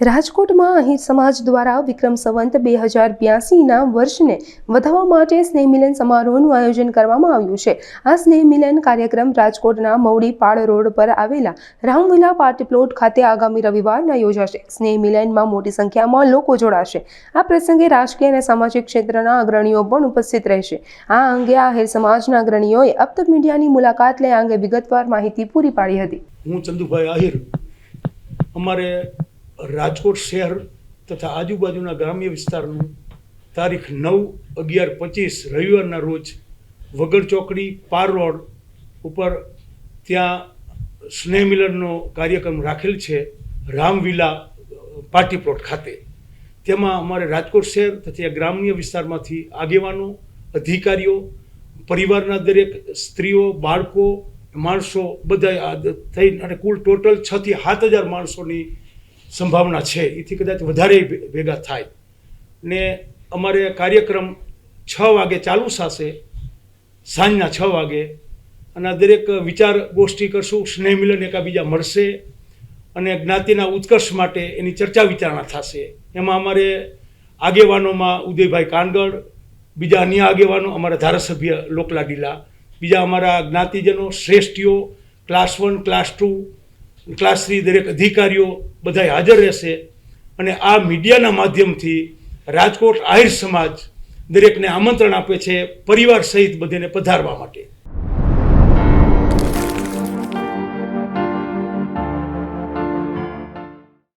રાજકોટમાં અહીં સમાજ દ્વારા વિક્રમ સંવંત બે હજાર બ્યાસીના વર્ષને વધાવવા માટે સ્નેહ મિલન સમારોહનું આયોજન કરવામાં આવ્યું છે. આ સ્નેહ મિલન કાર્યક્રમ રાજકોટના મવડી પાળ રોડ પર આવેલા રામવિલા પાર્ટી પ્લોટ ખાતે આગામી રવિવારના યોજાશે. સ્નેહ મિલનમાં મોટી સંખ્યામાં લોકો જોડાશે. આ પ્રસંગે રાજકીય અને સામાજિક ક્ષેત્રના અગ્રણીઓ પણ ઉપસ્થિત રહેશે. આ અંગે આહિર સમાજના અગ્રણીઓએ અબ તક મીડિયાની મુલાકાત લઈ આ અંગે વિગતવાર માહિતી પૂરી પાડી હતી. હું ચંદુભાઈ આહિર. અમારે રાજકોટ શહેર તથા આજુબાજુના ગ્રામ્ય વિસ્તારનું તારીખ નવ અગિયાર પચીસ રવિવારના રોજ વગર ચોકડી પાર રોડ ઉપર ત્યાં સ્નેહ મિલનનો કાર્યક્રમ રાખેલ છે રામવિલા પાર્ટી પ્લોટ ખાતે. તેમાં અમારે રાજકોટ શહેર તથા ગ્રામ્ય વિસ્તારમાંથી આગેવાનો, અધિકારીઓ, પરિવારના દરેક સ્ત્રીઓ, બાળકો, માણસો બધા થઈ અને કુલ ટોટલ છથી સાત હજાર માણસોની સંભાવના છે. એથી કદાચ વધારે ભેગા થાય. ને અમારે કાર્યક્રમ છ વાગે ચાલુ થશે. સાંજના છ વાગે. અને દરેક વિચાર ગોષ્ઠી કરશું, સ્નેહ મિલન એકાબીજા મળશે. અને જ્ઞાતિના ઉત્કર્ષ માટે એની ચર્ચા વિચારણા થશે. એમાં અમારે આગેવાનોમાં ઉદયભાઈ કાનગડ બીજા અન્ય આગેવાનો, અમારા ધારાસભ્ય લોકલાડીલા બીજા અમારા જ્ઞાતિજનો, શ્રેષ્ઠીઓ, class one, class two, class three દરેક અધિકારીઓ બધા હાજર રહેશે. અને આ મીડિયાના માધ્યમથી રાજકોટ આહિર સમાજ દરેકને આમંત્રણ આપે છે પરિવાર સહિત બધેને પધારવા માટે.